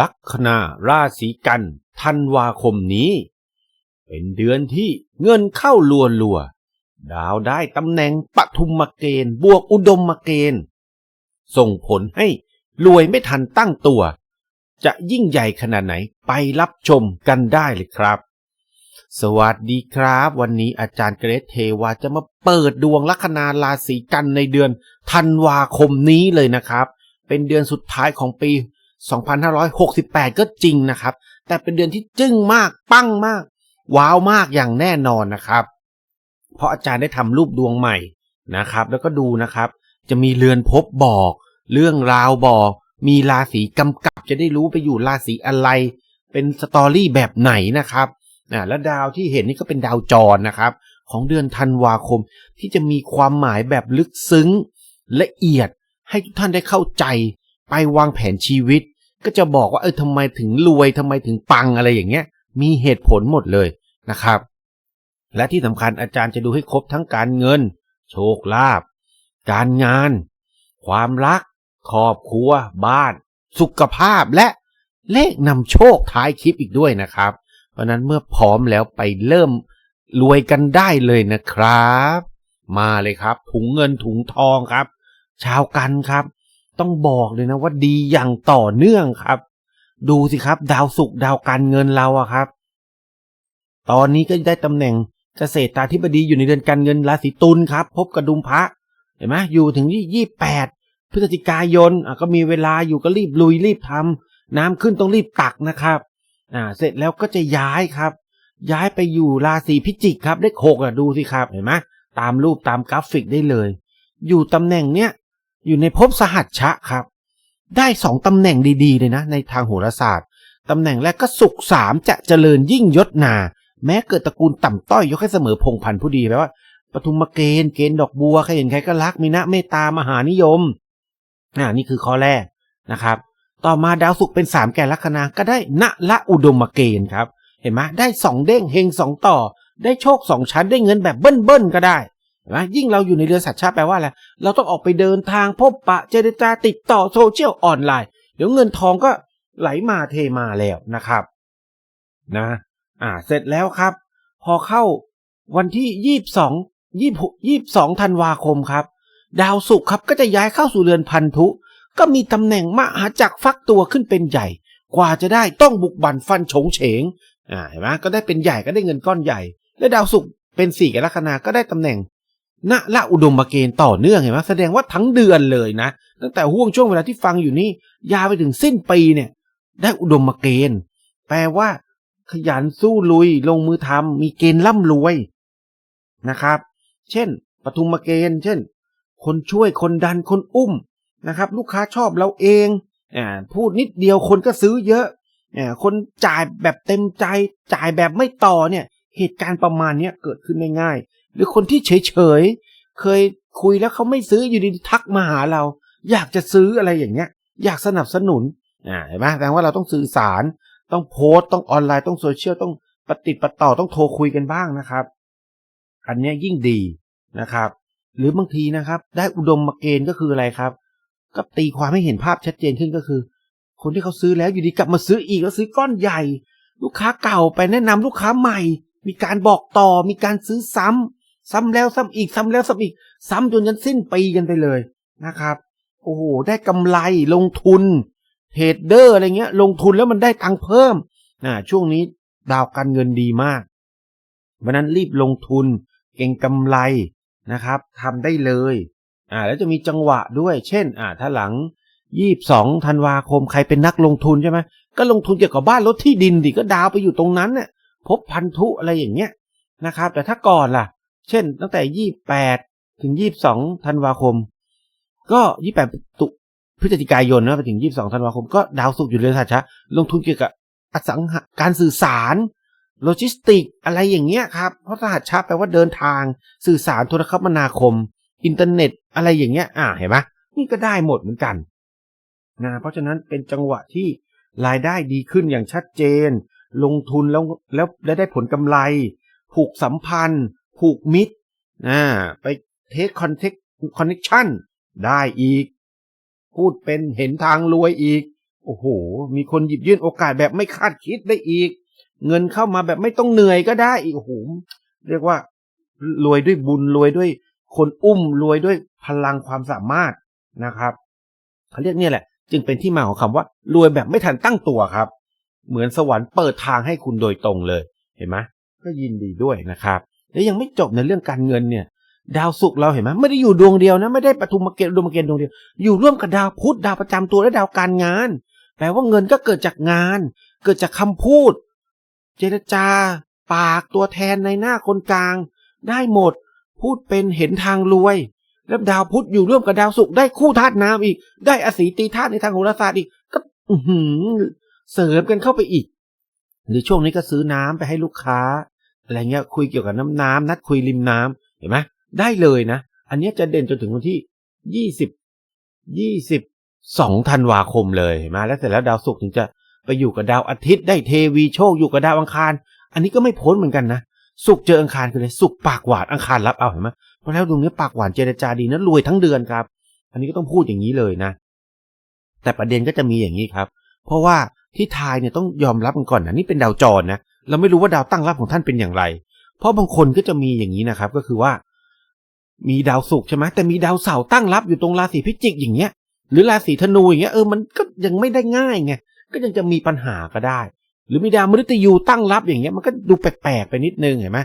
ลัคนาราศีกันธันวาคมนี้ เป็นเดือนที่เงินเข้าลัวลัวดาวได้ตำแหน่งปทุมเกณฑ์บวกอุดมเกณฑ์ ส่งผลให้รวยไม่ทันตั้งตัว จะยิ่งใหญ่ขนาดไหนไปรับชมกันได้เลยครับ สวัสดีครับ วันนี้อาจารย์เกรซเทวาจะมาเปิดดวงลัคนาราศีกันในเดือนธันวาคมนี้เลยนะครับ เป็นเดือนสุดท้ายของปี 2568 ก็จริงนะครับ แต่เป็นเดือนที่จึ้งมาก ปั้งมาก ว้าวมากอย่างแน่นอนนะครับ เพราะอาจารย์ได้ทำรูปดวงใหม่นะครับ แล้วก็ดูนะครับ จะมีเรือนพบบอก เรื่องราวบอก มีราศีกำกับจะได้รู้ไปอยู่ราศีอะไร เป็นสตอรี่แบบไหนนะครับอ่าแล้วดาวที่เห็นนี่ก็เป็นดาวจรนะครับ ของเดือนธันวาคม ที่จะมีความหมายแบบลึกซึ้งละเอียดให้ทุกท่านได้เข้าใจ ไปวางแผนชีวิต ก็จะบอกว่าเออทำไมถึงรวยทำไมถึงปังอะไรอย่างเงี้ย มีเหตุผลหมดเลยนะครับ และที่สำคัญอาจารย์จะดูให้ครบทั้งการเงิน โชคลาภการงาน ความรัก ครอบครัว บ้าน สุขภาพและเลขนำโชคท้ายคลิปอีกด้วยนะครับ เพราะนั้นเมื่อพร้อมแล้วไปเริ่มรวยกันได้เลยนะครับ มาเลยครับ ถุงเงินถุงทองครับ ชาวกันครับ ต้องบอกเลยนะว่าดีอย่างต่อเนื่องครับ ดูสิครับ ดาวศุกร์ดาวการเงินเราอะครับ ตอนนี้ก็ได้ตำแหน่งเกษตราธิบดีอยู่ในเดือนการเงินราศีตุลครับ พบกระดุมพระเห็นไหมอยู่ถึงที่ยี่แปดพฤศจิกายนอะก็มีเวลาอยู่ก็รีบลุยรีบทำน้ำขึ้นต้องรีบตักนะครับอ่าเสร็จแล้วก็จะย้ายครับ ย้ายไปอยู่ราศีพิจิกครับเลขหกอะดูสิครับเห็นไหมตามรูปตามกราฟิกได้เลย อยู่ตำแหน่งเนี้ย อยู่ในภพสหัชชะครับ ได้สองตำแหน่งดีๆเลยนะ ในทางโหราศาสตร์ตำแหน่งแรกก็สุขสามจะเจริญยิ่งยศนา แม้เกิดตระกูลต่ำต้อยยกให้เสมอพงพันผู้ดีแปลว่าปทุมเกณฑ์เกณฑ์ดอกบัวใครเห็นใครก็รักมีนะเมตตามหานิยมอ่านี่คือข้อแรกนะครับ ต่อมาดาวศุกร์เป็นสามแก่ลัคนาก็ได้ณละอุดมเกณฑ์ครับ เห็นไหมได้สองเด้งเฮงสองต่อ ได้โชคสองชั้นได้เงินแบบเบิ้ลๆก็ได้ นไหมยิ่งเราอยู่ในเรือนสัตว์ชาติแปลว่าอะไร เราต้องออกไปเดินทางพบปะเจรจาติดต่อโซเชียลออนไลน์ เดี๋ยวเงินทองก็ไหลมาเทมาแล้วนะครับ นะ อ่า เสร็จแล้วครับ พอเข้าวันที่ยี่สิบสองยี่ยี่สองธันวาคมครับ ดาวศุกร์ครับก็จะย้ายเข้าสู่เรือนพันธุ ก็มีตำแหน่งมหาจักรฟักตัวขึ้นเป็นใหญ่ กว่าจะได้ต้องบุกบันฟันโฉงเฉง อ่า เห็นไหมก็ได้เป็นใหญ่ก็ได้เงินก้อนใหญ่ และดาวศุกร์เป็นสี่กลัคนาก็ได้ตำแหน่ง ณละอุดมเกณฑ์ต่อเนื่องเห็นไหมแสดงว่าทั้งเดือนเลยนะ ตั้งแต่ห่วงช่วงเวลาที่ฟังอยู่นี่ยาวไปถึงสิ้นปีเนี่ย ได้อุดมเกณฑ์ แปลว่า ขยันสู้ลุย ลงมือทำมีเกณฑ์ร่ำรวยนะครับ เช่นปทุมเกณฑ์ เช่น คนช่วยคนดันคนอุ้มนะครับ ลูกค้าชอบเราเองอ่าพูดนิดเดียวคนก็ซื้อเยอะอ่าคนจ่ายแบบเต็มใจ จ่ายแบบไม่ต่อเนี่ย เหตุการณ์ประมาณนี้เกิดขึ้นง่ายๆ หรือคนที่เฉยๆเคยคุยแล้วเขาไม่ซื้ออยู่ดีทักมาหาเรา อยากจะซื้ออะไรอย่างเงี้ย อยากสนับสนุนอ่าเห็นไหมแสดงว่าเราต้องสื่อสาร ต้องโพสต์ต้องออนไลน์ต้องโซเชียลต้องปฏิดปต่อต้องโทรคุยกันบ้างนะครับ อันนี้ยยิ่งดีนะครับ หรือบางทีนะครับ ได้อุดมมาเกณฑ์ก็คืออะไรครับก็ตีความให้เห็นภาพชัดเจนขึ้นก็คือ คนที่เขาซื้อแล้วอยู่ดีกลับมาซื้ออีกแล้วซื้อก้อนใหญ่ ลูกค้าเก่าไปแนะนำลูกค้าใหม่ มีการบอกต่อมีการซื้อซ้ำ ซ้ำแล้วซ้ำอีกซ้ำแล้วซ้ำอีก ซ้ำจนจนสิ้นปีกันไปเลยนะครับ โอ้โหได้กำไรลงทุนเทรดเดอร์อะไรเงี้ย ลงทุนแล้วมันได้ตังค์เพิ่มอ่าช่วงนี้ดาวการเงินดีมากเพราะนั้นรีบลงทุนเก่งกำไรนะครับทำได้เลยอ่าแล้วจะมีจังหวะด้วย เช่นอ่าถ้าหลังยี่บสองธันวาคมใครเป็นนักลงทุนใช่ไหมก็ลงทุนเกี่ยวกับบ้านรถที่ดินดิก็ดาวไปอยู่ตรงนั้นเนี่ยพบพันธุอะไรอย่างเงี้ยนะครับ แต่ถ้าก่อนล่ะ เช่น ตั้งแต่ยี่แปดถึงยี่บสองธันวาคม ก็ยี่แปดตุพฤศจิกายนนะไปถึงยี่บสองธันวาคมก็ดาวสุกอยู่เรือนสัตว์ชะลงทุนเกี่ยวกับอสังหาการสื่อสาร โลจิสติก อะไรอย่างเงี้ยครับเพราะสหัสชาแปลว่าเดินทาง สื่อสารโทรคมนาคม อินเทอร์เน็ต อะไรอย่างเงี้ย อ่าเห็นไหมนี่ก็ได้หมดเหมือนกันนะเพราะฉะนั้นเป็นจังหวะที่รายได้ดีขึ้นอย่างชัดเจน ลงทุนแล้วแล้วได้ได้ผลกำไร ผูกสัมพันธ์ ผูกมิตรอ่าไปเทคคอนเทคคอนเนคชั่นได้อีก พูดเป็นเห็นทางรวยอีก โอ้โห มีคนหยิบยื่นโอกาสแบบไม่คาดคิดได้อีก เงินเข้ามาแบบไม่ต้องเหนื่อยก็ได้อีกโอ้โหเรียกว่ารวยด้วยบุญรวยด้วย คนอุ้มรวยด้วยพลังความสามารถนะครับเขาเรียกเนี่ยแหละ จึงเป็นที่มาของคำว่ารวยแบบไม่ทันตั้งตัวครับ เหมือนสวรรค์เปิดทางให้คุณโดยตรงเลย เห็นไหมก็ยินดีด้วยนะครับ และยังไม่จบในเรื่องการเงินเนี่ย ดาวศุกร์เราเห็นไหมไม่ได้อยู่ดวงเดียวนะไม่ได้ปฐุมเกณฑ์ดวงเกณฑ์ดวงเดียว อยู่ร่วมกับดาวพุธดาวประจำตัวและดาวการงาน แปลว่าเงินก็เกิดจากงาน เกิดจากคำพูด เจรจา ปากตัวแทนในหน้าคนกลาง ได้หมด พูดเป็นเห็นทางรวย แล้วดาวพุธอยู่ร่วมกับดาวศุกร์ได้คู่ธาตุน้ำอีก ได้อสีตีธาตุในทางโหราศาสตร์อีกก็เสริมกันเข้าไปอีก หรือช่วงนี้ก็ซื้อน้ำไปให้ลูกค้า อะไรเงี้ยคุยเกี่ยวกับน้ำน้ำนัดคุยริมน้ำเห็นไหมได้เลยนะ อันนี้จะเด่นจนถึงวันที่ยี่สิบยี่สิบสองธันวาคมเลยเห็นไหมแล้วเสร็จแล้วดาวศุกร์ถึงจะไปอยู่กับดาวอาทิตย์ได้เทวีโชคอยู่กับดาวอังคาร อันนี้ก็ไม่พ้นเหมือนกันนะศุกร์เจออังคารคือเลยศุกร์ปากหวานอังคารรับเอาเห็นไหมเพราะแล้วดวงนี้ปากหวานเจรจาดีนะรวยทั้งเดือนครับ อันนี้ก็ต้องพูดอย่างนี้เลยนะ แต่ประเด็นก็จะมีอย่างนี้ครับ เพราะว่าที่ทายเนี่ยต้องยอมรับกันก่อนนะนี่เป็นดาวจรนะ เราไม่รู้ว่าดาวตั้งรับของท่านเป็นอย่างไร เพราะบางคนก็จะมีอย่างนี้นะครับ ก็คือว่า มีดาวศุกร์ใช่ไหมแต่มีดาวเสาร์ตั้งรับอยู่ตรงราศีพิจิกอย่างเงี้ย หรือราศีธนูอย่างเงี้ยเออมันก็ยังไม่ได้ง่ายไงก็ยังจะมีปัญหาก็ได้ หรือมีดาวมฤตยูตั้งรับอย่างเงี้ย มันก็ดูแปลกๆไปนิดนึงเห็นไหม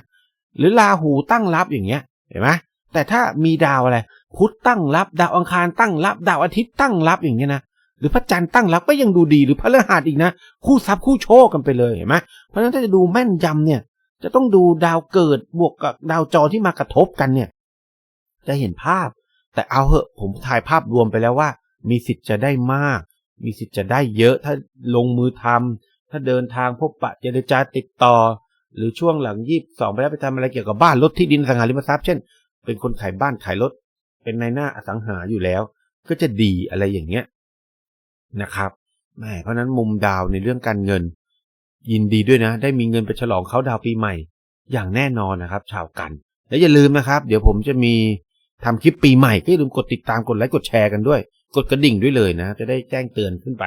หรือราหูตั้งรับอย่างเงี้ยเห็นไหมแต่ถ้ามีดาวอะไร พุธตั้งรับ ดาวอังคารตั้งรับ ดาวอาทิตย์ตั้งรับอย่างเงี้ยนะ หรือพระจันทร์ตั้งรับก็ยังดูดีหรือพระฤหัสอีกนะ คู่ทรัพย์คู่โชคกันไปเลยเห็นไหมเพราะฉะนั้นถ้าจะดูแม่นยำเนี่ย จะต้องดูดาวเกิดบวกกับดาวจรที่มากระทบกันเนี่ย จะเห็นภาพ แต่เอาเหอะผมถ่ายภาพรวมไปแล้วว่า มีสิทธิ์จะได้มาก มีสิทธิ์จะได้เยอะถ้าลงมือทำถ้าเดินทางพบปะเจรจาติดต่อ หรือช่วงหลังยี่สองไปแล้วไปทำอะไรเกี่ยวกับบ้านรถที่ดินสังหาริมทรัพย์เช่น เป็นคนขายบ้านขายรถ เป็นนายหน้าอสังหาอยู่แล้ว ก็จะดีอะไรอย่างเงี้ย นะครับแหมเพราะนั้นมุมดาวในเรื่องการเงิน ยินดีด้วยนะ ได้มีเงินไปฉลองเขาดาวปีใหม่ อย่างแน่นอนนะครับ ชาวกัน และอย่าลืมนะครับ เดี๋ยวผมจะมีทำคลิปปีใหม่ก็อย่าลืมกดติดตามกดไลค์กดแชร์กันด้วย กดกระดิ่งด้วยเลยนะ จะได้แจ้งเตือนขึ้นไป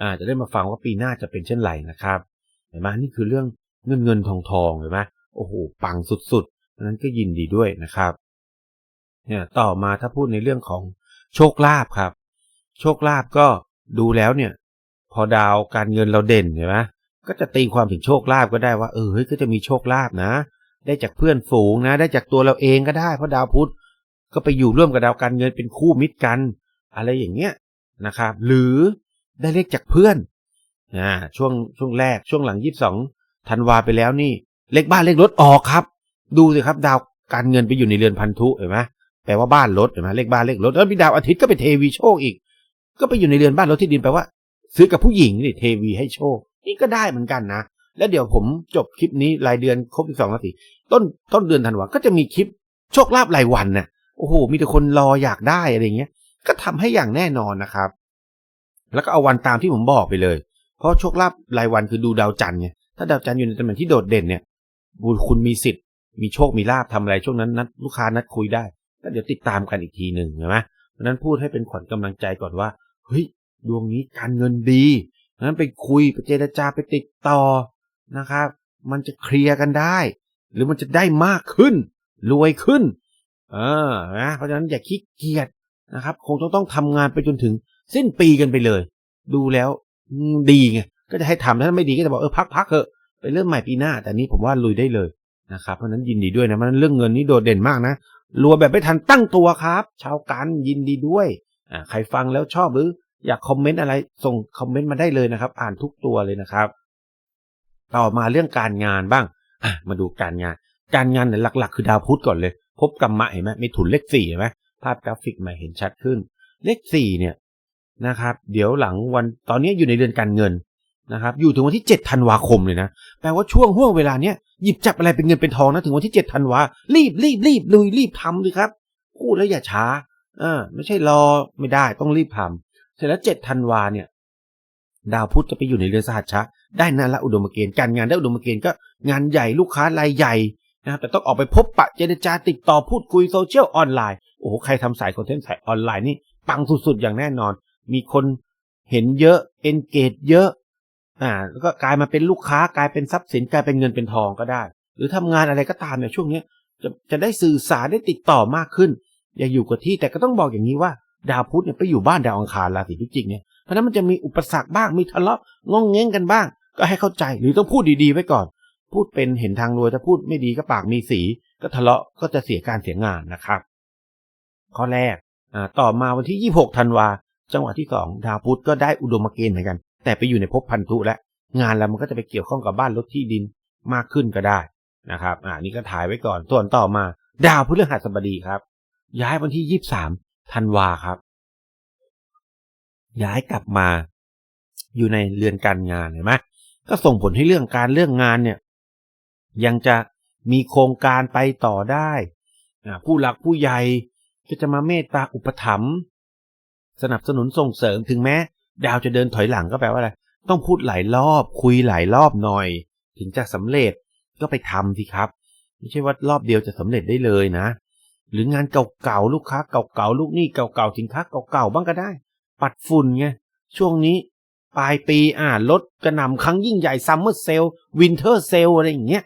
อ่าจะได้มาฟังว่าปีหน้าจะเป็นเช่นไรนะครับเห็นไหมนี่คือเรื่องเงินเงินทองทองเห็นไหมโอ้โหปังสุดๆนั้นก็ยินดีด้วยนะครับเนี่ยต่อมาถ้าพูดในเรื่องของโชคลาภครับ โชคลาภก็ ดูแล้วเนี่ย พอดาวการเงินเราเด่นเห็นไหมก็จะตีความถึงโชคลาภก็ได้ว่าเออเฮ้ยก็จะมีโชคลาภนะ ได้จากเพื่อนฝูงนะ ได้จากตัวเราเองก็ได้เพราะดาวพุธก็ไปอยู่ร่วมกับดาวการเงินเป็นคู่มิตรกัน อะไรอย่างเงี้ยนะครับ หรือได้เลขจากเพื่อนอ่าช่วงช่วงแรกช่วงหลังยี่สิบสองธันวาไปแล้วนี่ เลขบ้านเลขรถออกครับ ดูสิครับ ดาวการเงินไปอยู่ในเรือนพันธุเห็นไหมแปลว่าบ้านรถเห็นไหมเลขบ้านเลขรถแล้วมีดาวอาทิตย์ก็เป็นเทวีโชคอีก ก็ไปอยู่ในเรือนบ้านรถที่ดินแปลว่า ซื้อกับผู้หญิงนี่เทวีให้โชค นี่ก็ได้เหมือนกันนะ แล้วเดี๋ยวผมจบคลิปนี้รายเดือนครบสองนาทีต้นต้นเดือนธันวาก็จะมีคลิปโชคลาภรายวันน่ะโอ้โหมีแต่คนรออยากได้อะไรเงี้ย ก็ทำให้อย่างแน่นอนนะครับ แล้วก็เอาวันตามที่ผมบอกไปเลย เพราะโชคลาภรายวันคือดูดาวจันทร์ไงถ้าดาวจันทร์อยู่ในตำแหน่งที่โดดเด่นเนี่ยบุญคุณมีสิทธิ์มีโชคมีลาภทำอะไรช่วงนั้นนัดลูกค้านัดคุยได้ก็เดี๋ยวติดตามกันอีกทีหนึ่งใช่ไหม นั้นพูดให้เป็นขวัญกำลังใจก่อนว่า เฮ้ย ดวงนี้การเงินดีนั้นไปคุยไปเจรจาไปติดต่อนะครับ มันจะเคลียร์กันได้ หรือมันจะได้มากขึ้น รวยขึ้น เออนะเพราะฉะนั้นอย่าขี้เกียจนะครับ คงต้องต้องทำงานไปจนถึงสิ้นปีกันไปเลย ดูแล้วดีไงก็จะให้ทำถ้าไม่ดีก็จะบอกเออพักพักเถอะไปเริ่มใหม่ปีหน้า แต่นี้ผมว่าลุยได้เลยนะครับเพราะนั้นยินดีด้วยนะมันเรื่องเงินนี่โดดเด่นมากนะ รัวแบบไม่ทันตั้งตัวครับ ชาวกันยินดีด้วยอ่าใครฟังแล้วชอบหรืออยากคอมเมนต์อะไรส่งคอมเมนต์มาได้เลยนะครับ อ่านทุกตัวเลยนะครับ ต่อมาเรื่องการงานบ้างอะมาดูการงาน การงานเนี่ยหลัก ๆ คือดาวพุธก่อนเลย พบกรรมะเห็นไหมมีถุนเลขสี่เห็นไหมภาพกราฟิกมาเห็นชัดขึ้น เลขสี่เนี่ยนะครับ เดี๋ยวหลังวันตอนนี้อยู่ในเดือนการเงิน นะครับอยู่ถึงวันที่เจ็ดธันวาคมเลยนะแปลว่าช่วงห่วงเวลาเนี้ยหยิบจับอะไรเป็นเงินเป็นทองนะถึงวันที่เจ็ดธันวารีบรีบรีบลุยรีบทำเลยครับพูดแล้วอย่าช้าเออไม่ใช่รอไม่ได้ต้องรีบทำเสร็จแล้วเจ็ดธันวาเนี่ย ดาวพุธจะไปอยู่ในเรือนสหัชชะได้นั่นละอุดมเกณฑ์การงานได้อุดมเกณฑ์ก็งานใหญ่ลูกค้ารายใหญ่นะครับแต่ต้องออกไปพบปะเจรจาติดต่อพูดคุยโซเชียลออนไลน์โอ้โหใครทำสายคอนเทนต์สายออนไลน์นี่ปังสุดๆอย่างแน่นอน มีคนเห็นเยอะเอนเกจเยอะ อ่าแล้วก็กลายมาเป็นลูกค้ากลายเป็นทรัพย์สินกลายเป็นเงินเป็นทองก็ได้ หรือทำงานอะไรก็ตามเนี่ยช่วงเนี้ยจะจะได้สื่อสารได้ติดต่อมากขึ้น อย่าอยู่กับที่แต่ก็ต้องบอกอย่างนี้ว่าดาวพุธเนี่ยไปอยู่บ้านดาวอังคารราศีพิจิกเนี่ยเพราะนั้นมันจะมีอุปสรรคบ้างมีทะเลาะงองเง้งกันบ้าง ก็ให้เข้าใจหรือต้องพูดดีๆไว้ก่อน พูดเป็นเห็นทางรวยถ้าพูดไม่ดีก็ปากมีสี ก็ทะเลาะก็จะเสียการเสียงานนะครับ ข้อแรกอ่าต่อมาวันที่ 26ธันวาจังหวะที่สองดาวพุธก็ได้อุดมเกณฑ์เหมือนกัน แต่ไปอยู่ในภพพันธุแล้วงานเรามันก็จะไปเกี่ยวข้องกับบ้านรถที่ดินมากขึ้นก็ได้นะครับ อ่านี่ก็ถ่ายไว้ก่อนส่วนต่อมา ดาวพฤหัสบดีครับ ย้ายวันที่23ธันวาครับ ย้ายกลับมา อยู่ในเรือนการงานเห็นไหมก็ส่งผลให้เรื่องการเรื่องงานเนี่ย ยังจะมีโครงการไปต่อได้ผู้หลักผู้ใหญ่ก็จะมาเมตตาอุปถัมภ์สนับสนุนส่งเสริมถึงแม้ ดาวจะเดินถอยหลังก็แปลว่าอะไร ต้องพูดหลายรอบ คุยหลายรอบหน่อย ถึงจะสำเร็จก็ไปทำสิครับ ไม่ใช่ว่ารอบเดียวจะสำเร็จได้เลยนะ หรืองานเก่าๆลูกค้าเก่าๆลูกหนี้เก่าๆสินค้าเก่าๆบ้างก็ได้ ปัดฝุ่นไงช่วงนี้ปลายปีอ่าลดกระหน่ำครั้งยิ่งใหญ่ซัมเมอร์เซลวินเทอร์เซลอะไรอย่างเงี้ย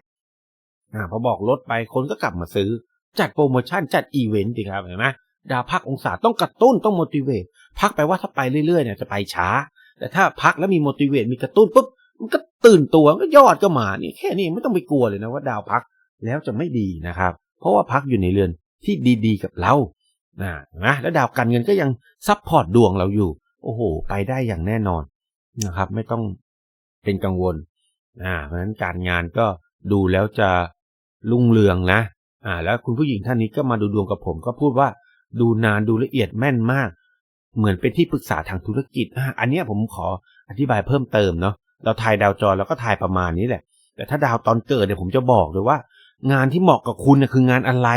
อ่าพอบอกลดไปคนก็กลับมาซื้อ จัดโปรโมชั่นจัดอีเวนต์สิครับเห็นไหม ดาวพักองศาต้องกระตุ้นต้อง motivate พักแปลว่าถ้าไปเรื่อยๆเนี่ยจะไปช้า แต่ถ้าพักแล้วมี motivate มีกระตุ้นปุ๊บมันก็ตื่นตัวก็ยอดก็มานี่แค่นี้ไม่ต้องไปกลัวเลยนะว่าดาวพักแล้วจะไม่ดีนะครับ เพราะว่าพักอยู่ในเรือนที่ดีๆกับเรานะนะแล้วดาวการเงินก็ยังซับพอร์ตดวงเราอยู่ โอ้โห ไปได้อย่างแน่นอนนะครับ ไม่ต้องเป็นกังวลอ่าเพราะฉะนั้นการงานก็ดูแล้วจะรุ่งเรืองนะ อ่า แล้วคุณผู้หญิงท่านนี้ก็มาดูดวงกับผมก็พูดว่า ดูนานดูละเอียดแม่นมาก เหมือนเป็นที่ปรึกษาทางธุรกิจอะอันเนี้ยผมขออธิบายเพิ่มเติมเนาะเราทายดาวจรเราก็ทายประมาณนี้แหละ แต่ถ้าดาวตอนเกิดเนี่ยผมจะบอกเลยว่า งานที่เหมาะกับคุณเนี่ยคืองานอะไร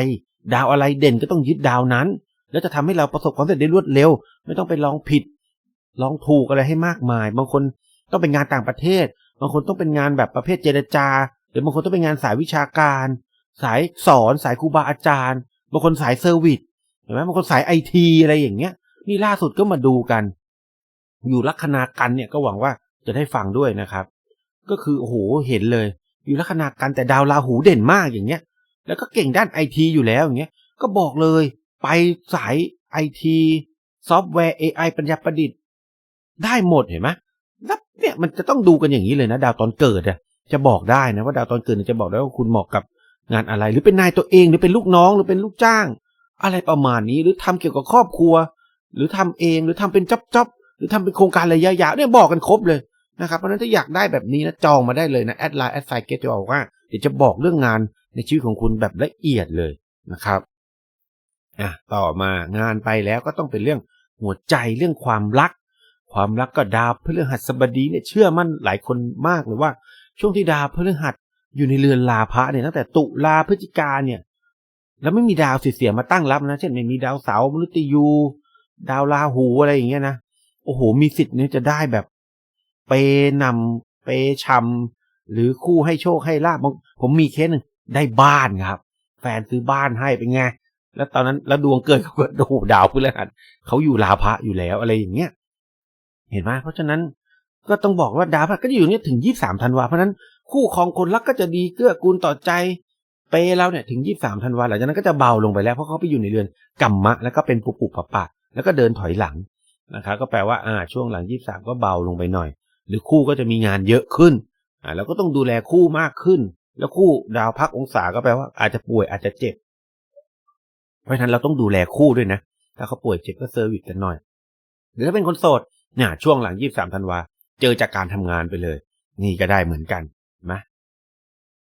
ดาวอะไรเด่นก็ต้องยึดดาวนั้น แล้วจะทำให้เราประสบความสำเร็จได้รวดเร็ว ไม่ต้องไปลองผิด ลองถูกอะไรให้มากมาย บางคนต้องเป็นงานต่างประเทศ บางคนต้องเป็นงานแบบประเภทเจรจา หรือบางคนต้องเป็นงานสายวิชาการ สายสอนสายครูบาอาจารย์ บางคนสายเซอร์วิส ห็นไหมบางคนสายไอทีอะไรอย่างเงี้ย นี่ล่าสุดก็มาดูกัน อยู่ลัคนากันเนี่ยก็หวังว่าจะได้ฟังด้วยนะครับ ก็คือโอ้โหเห็นเลย อยู่ลัคนากันแต่ดาวราหูเด่นมากอย่างเงี้ย แล้วก็เก่งด้านไอทีอยู่แล้วอย่างเงี้ย ก็บอกเลย ไปสายไอทีซอฟต์แวร์ AI ปัญญาประดิษฐ์ได้หมดเห็นไหมแล้วเนี่ยมันจะต้องดูกันอย่างนี้เลยนะ ดาวตอนเกิดอะจะบอกได้นะว่าดาวตอนเกิดจะบอกได้ว่าคุณเหมาะกับงานอะไร หรือเป็นนายตัวเองหรือเป็นลูกน้องหรือเป็นลูกจ้าง อะไรประมาณนี้หรือทำเกี่ยวกับครอบครัว หรือทำเองหรือทำเป็นจ็อบจ็อบหรือทำเป็นโครงการระยะยาวเนี่ยบอกกันครบเลยนะครับเพราะฉะนั้นถ้าอยากได้แบบนี้นะจองมาได้เลยนะแอดไลน์แอดไซเกตจะบอกว่าเดี๋ยวจะบอกเรื่องงานในชีวิตของคุณแบบละเอียดเลยนะครับอะต่อมางานไปแล้วก็ต้องเป็นเรื่องหัวใจเรื่องความรัก ความรักก็ดาวพฤหัสบดีเนี่ยเชื่อมั่นหลายคนมากเลยว่า ช่วงที่ดาวพฤหัสอยู่ในเรือนลาภะเนี่ยตั้งแต่ตุลาพฤศจิกาเนี่ย แล้วไม่มีดาวเสียมาตั้งรับนะ เช่นไม่มีดาวเสาร์มฤตยู ดาวราหูอะไรอย่างเงี้ยนะ โอ้โห มีสิทธิ์เนี่ยจะได้แบบ เปนำเปชำหรือคู่ให้โชคให้ลาบผมมีเคสหนึ่งได้บ้านครับ แฟนซื้อบ้านให้เป็นไง แล้วตอนนั้นแล้วดวงเกิดเขาก็โอ้โหดาวพฤหัสเขาอยู่ลาภะอยู่แล้วอะไรอย่างเงี้ย เห็นไหมเพราะฉะนั้นก็ต้องบอกว่าดาวพฤหัสก็จะอยู่เนี่ยถึงยี่สามธันวาเพราะนั้นคู่ครองคนรักก็จะดีเกื้อกูลต่อใจ เปเราเนี่ยถึงยี่สามธันวาหลังจากนั้นก็จะเบาลงไปแล้วเพราะเขาไปอยู่ในเรือนกัมมะ แล้วก็เป็นปุปุปะปะ แล้วก็เดินถอยหลังนะครับก็แปลว่าอ่าช่วงหลังยี่สามก็เบาลงไปหน่อย หรือคู่ก็จะมีงานเยอะขึ้นอ่าแล้วก็ต้องดูแลคู่มากขึ้น แล้วคู่ดาวพักองศาก็แปลว่า อาจจะป่วยอาจจะเจ็บ เพราะฉะนั้นเราต้องดูแลคู่ด้วยนะถ้าเขาป่วยเจ็บก็เซอร์วิสกันหน่อยหรือถ้าเป็นคนโสดเนี่ยช่วงหลังยี่สามธันวาเจอจากการทำงานไปเลย นี่ก็ได้เหมือนกันไหม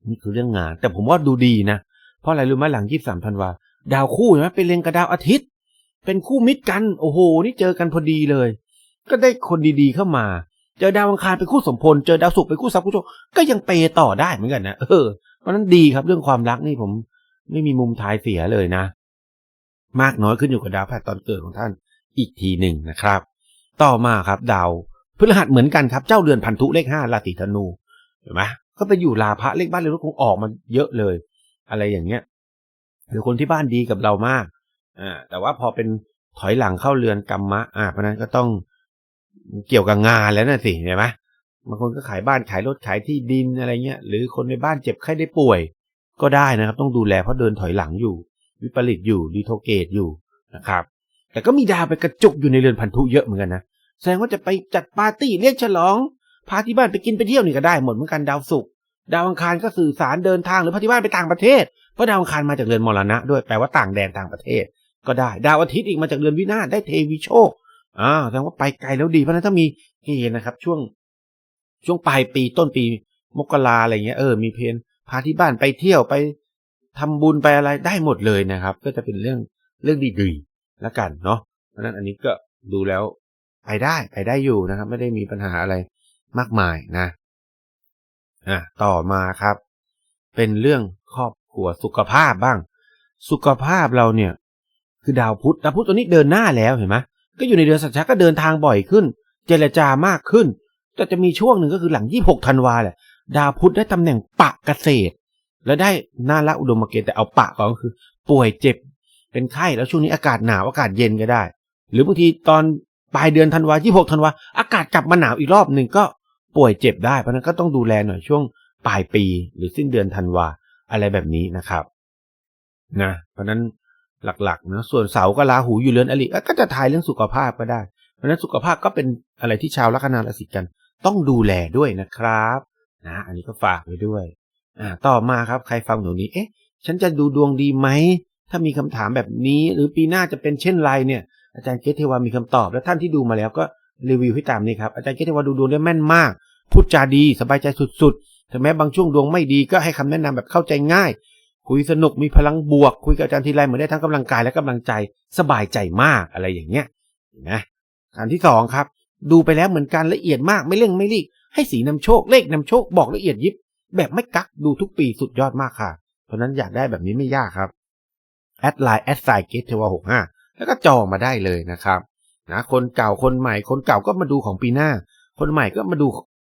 นี่คือเรื่องงาน แต่ผมว่าดูดีนะ เพราะอะไรรู้ไหมหลังยี่สามธันวา ดาวคู่ใช่ไหมเป็นเรียงกับดาวอาทิตย์ เป็นคู่มิตรกัน โอ้โห นี่เจอกันพอดีเลย ก็ได้คนดีๆเข้ามา เจอดาวอังคารเป็นคู่สมพล เจอดาวศุกร์เป็นคู่ทรัพย์คู่โชคก็ยังเปย์ต่อได้เหมือนกันนะ เออ เพราะนั้นดีครับเรื่องความรักนี่ผมไม่มีมุมทายเสียเลยนะ มากน้อยขึ้นอยู่กับดาวพฤหัสตอนเกิดของท่านอีกทีหนึ่งนะครับ ต่อมาครับ ดาวพฤหัสเหมือนกันครับ เจ้าเดือนพันธุเลขห้าราศีธนู เห็นไหม ก็ไปอยู่ลาภะเลขบ้านเลขรถคงออกมาเยอะเลย อะไรอย่างเงี้ยหรือคนที่บ้านดีกับเรามากอ่าแต่ว่าพอเป็นถอยหลังเข้าเรือนกรรมะ อ่าเพราะนั้นก็ต้องเกี่ยวกับงานแล้วนะสิเห็นไหมบางคนก็ขายบ้านขายรถขายที่ดินอะไรเงี้ย หรือคนในบ้านเจ็บไข้ได้ป่วย ก็ได้นะครับ ต้องดูแลเพราะเดินถอยหลังอยู่ วิปริตอยู่ดีโทเกตอยู่นะครับ แต่ก็มีดาวไปกระจุกอยู่ในเรือนพันธุเยอะเหมือนกันนะแสดงว่าจะไปจัดปาร์ตี้เลี้ยงฉลอง พาที่บ้านไปกินไปเที่ยวนี่ก็ได้หมดเหมือนกันดาวศุกร์ดาวอังคารก็สื่อสารเดินทางหรือพาที่บ้านไปต่างประเทศเพราะดาวอังคารมาจากเรือนมรณะด้วยแปลว่าต่างแดนต่างประเทศ ก็ได้ดาวอาทิตย์อีกมาจากเรือนวินาศได้เทวีโชคอ่าแสดงว่าไปไกลแล้วดีเพราะนั้นถ้ามีเกณฑ์นะครับ ช่วง ช่วงปลายปีต้นปีมกราอะไรเงี้ยเออมีเพนพาที่บ้านไปเที่ยวไปทำบุญไปอะไรได้หมดเลยนะครับ ก็จะเป็นเรื่องเรื่องดีๆแล้วกันเนาะเพราะนั้นอันนี้ก็ดูแล้วไปได้ไปได้อยู่นะครับ ไม่ได้มีปัญหาอะไร มากมายนะอะต่อมาครับ เป็นเรื่องครอบครัวสุขภาพบ้าง สุขภาพเราเนี่ย คือดาวพุธดาวพุธตัวนี้เดินหน้าแล้วเห็นไหมก็อยู่ในเดือนสัตว์ก็เดินทางบ่อยขึ้น เจรจามากขึ้น แต่จะมีช่วงหนึ่งก็คือหลัง 26ธันวาแหละ ดาวพุธได้ตำแหน่งปะเกษตร แล้วได้น่าละอุดมเกณฑ์แต่เอาปะก่อนก็คือ ป่วยเจ็บ เป็นไข้แล้วช่วงนี้อากาศหนาวอากาศเย็นก็ได้ หรือบางทีตอนปลายเดือนธันวา26ธันวาอากาศกลับมาหนาวอีกรอบหนึ่งก็ ป่วยเจ็บได้เพราะนั้นก็ต้องดูแลหน่อยช่วงปลายปี หรือสิ้นเดือนธันวาอะไรแบบนี้นะครับนะเพราะนั้นหลักๆนะส่วนเสาร์ก็ลาหูอยู่เรือนอริก็จะทายเรื่องสุขภาพก็ได้ เพราะนั้นสุขภาพก็เป็นอะไรที่ชาวลัคนาราศีกัน ต้องดูแลด้วยนะครับนะอันนี้ก็ฝากไว้ด้วยอ่าต่อมาครับใครฟังหนูนี้เอ๊ะ ฉันจะดูดวงดีไหมถ้ามีคำถามแบบนี้ หรือปีหน้าจะเป็นเช่นไรเนี่ย อาจารย์เกตเทวามีคำตอบ และท่านที่ดูมาแล้วก็ รีวิวให้ตามนี้ครับ อาจารย์เกตเทวาดูดวงได้แม่นมาก พูดจาดีสบายใจสุดๆถึงแม้บางช่วงดวงไม่ดีก็ให้คำแนะนำแบบเข้าใจง่าย คุยสนุกมีพลังบวก คุยกับอาจารย์ทีไรเหมือนได้ทั้งกำลังกายและกำลังใจสบายใจมากอะไรอย่างเงี้ยนะอันที่สองครับ ดูไปแล้วเหมือนกันละเอียดมากไม่เร่งไม่รีบให้สีนำโชคเลขนำโชคบอกละเอียดยิบ แบบไม่กักดูทุกปีสุดยอดมากค่ะ เพราะนั้นอยากได้แบบนี้ไม่ยากครับแอดไลน์แอดไซเกตเทวาหกห้าแล้วก็จองมาได้เลยนะครับ นะคนเก่าคนใหม่ คนเก่าก็มาดูของปีหน้า คนใหม่ก็มาดู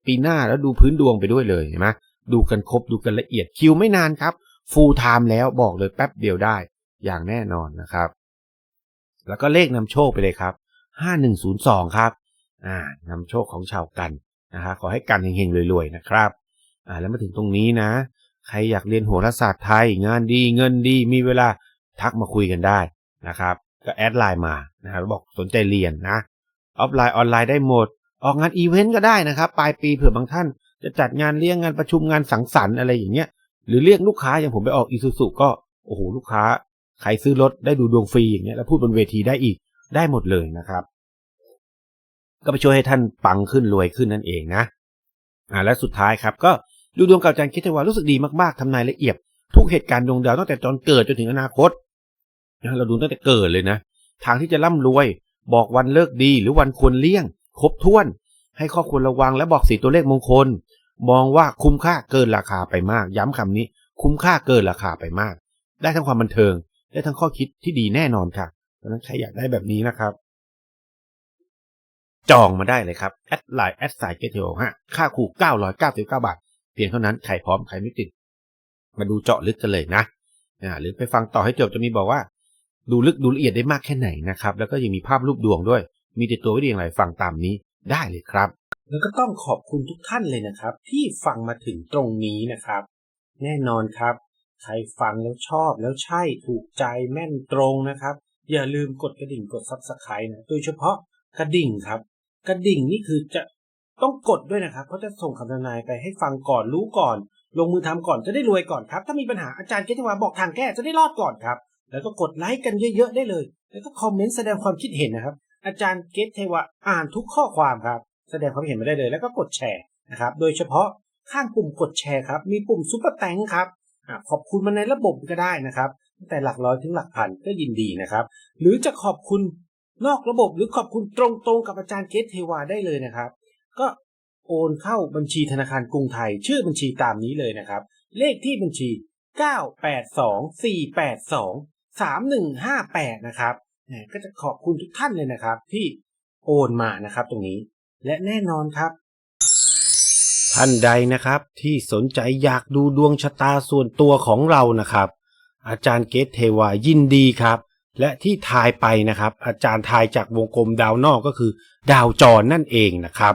ปีหน้าแล้วดูพื้นดวงไปด้วยเลยเห็นไหมดูกันครบดูกันละเอียดคิวไม่นานครับฟูลไทม์แล้วบอกเลยแป๊บเดียวได้ อย่างแน่นอนนะครับ แล้วก็เลขนำโชคไปเลยครับห้าหนึ่งศูนย์สองครับอ่านำโชคของชาวกันนะฮะขอให้กันเฮงๆรวยๆนะครับอ่าแล้วมาถึงตรงนี้นะ ใครอยากเรียนโหราศาสตร์ไทย งานดีเงินดีมีเวลาทักมาคุยกันได้นะครับ ก็แอดไลน์มานะครับบอกสนใจเรียนนะออฟไลน์ออนไลน์ได้หมด ออกงานอีเวนต์ก็ได้นะครับปลายปีเผื่อบางท่าน จะจัดงานเลี้ยงงานประชุมงานสังสรรค์อะไรอย่างเงี้ยหรือเรียกลูกค้าอย่างผมไปออกอีซูซุก็โอ้โหลูกค้าใครซื้อรถได้ดูดวงฟรีอย่างเงี้ยแล้วพูดบนเวทีได้อีกได้หมดเลยนะครับ ก็ไปช่วยให้ท่านปังขึ้นรวยขึ้นนั่นเองนะอ่าและสุดท้ายครับ ก็ดูดวงกับอาจารย์คิดว่ารู้สึกดีมากๆทำนายละเอียด ทุกเหตุการณ์ดวงดาวตั้งแต่ตอนเกิดจนถึงอนาคต นะเราดูตั้งแต่เกิดเลยนะ ทางที่จะร่ำรวย บอกวันเลิกดีหรือวันควรเลี่ยง ครบถ้วน ให้ข้อควรระวังและบอกสีตัวเลขมงคล มองว่าคุ้มค่าเกินราคาไปมาก ย้ำคำนี้ คุ้มค่าเกินราคาไปมาก ได้ทั้งความบันเทิง ได้ทั้งข้อคิดที่ดีแน่นอนค่ะเพราะนั้นใครอยากได้แบบนี้นะครับ จองมาได้เลยครับแอดไลน์แอดไซเกตเทลฮะค่าคู่999 บาท เพียงเท่านั้นใครพร้อมใครไม่ติดมาดูเจาะลึกกันเลยนะอ่าหรือไปฟังต่อให้จบจะมีบอกว่า ดูลึกดูละเอียดได้มากแค่ไหนนะครับ แล้วก็ยังมีภาพรูปดวงด้วย มีติดตัวไว้ดีอย่างไรฟังตามนี้ได้เลยครับ แล้วก็ต้องขอบคุณทุกท่านเลยนะครับ ที่ฟังมาถึงตรงนี้นะครับ แน่นอนครับ ใครฟังแล้วชอบแล้วใช่ถูกใจแม่นตรงนะครับ อย่าลืมกดกระดิ่งกดซับสไครต์นะโดยเฉพาะกระดิ่งครับ กระดิ่งนี่คือจะต้องกดด้วยนะครับ เพราะจะส่งคำทำนายไปให้ฟังก่อนรู้ก่อน ลงมือทำก่อนจะได้รวยก่อนครับ ถ้ามีปัญหาอาจารย์เกติวาบอกทางแก้จะได้รอดก่อนครับ แล้วก็กดไลค์กันเยอะๆได้เลย แล้วก็คอมเมนต์แสดงความคิดเห็นนะครับ อาจารย์เกตเทวะอ่านทุกข้อความครับ แสดงความเห็นมาได้เลย แล้วก็กดแชร์นะครับ โดยเฉพาะข้างปุ่มกดแชร์ครับ มีปุ่มซุปเปอร์แตงครับอขอบคุณมาในระบบก็ได้นะครับตั้งแต่หลักร้อยถึงหลักพันก็ยินดีนะครับ หรือจะขอบคุณนอกระบบหรือขอบคุณตรงๆ กับอาจารย์เกตเทวาได้เลยนะครับ ก็โอนเข้าบัญชีธนาคารกรุงไทย ชื่อบัญชีตามนี้เลยนะครับ เลขที่บัญชี 3158 นะครับก็จะขอบคุณทุกท่านเลยนะครับ ที่โอนมานะครับตรงนี้ และแน่นอนครับ ท่านใดนะครับที่สนใจอยากดูดวงชะตาส่วนตัวของเรานะครับ อาจารย์เกตเทวายินดีครับ และที่ทายไปนะครับ อาจารย์ทายจากวงกลมดาวนอกก็คือ ดาวจรนั่นเองนะครับ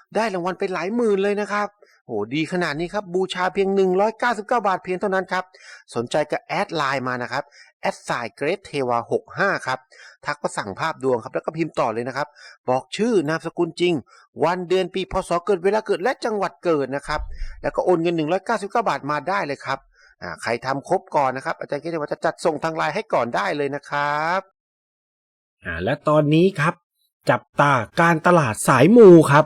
ได้รางวัลไปหลายหมื่นเลยนะครับโอ้ดีขนาดนี้ครับ บูชาเพียง 199 บาทเพียงเท่านั้นครับ สนใจก็แอดไลน์มานะครับแอดไซเกรดเทวา65 ครับ ทักมาสั่งภาพดวงครับ แล้วก็พิมพ์ต่อเลยนะครับ บอกชื่อนามสกุลจริง วันเดือนปีพศเกิดเวลาเกิดและจังหวัดเกิดนะครับ แล้วก็โอนเงิน 199 บาทมาได้เลยครับใครทำครบก่อนนะครับ อาจารย์เกรดเทวาจะจัดส่งทางไลน์ให้ก่อนได้เลยนะครับและตอนนี้ครับ จับตาการตลาดสายมูครับ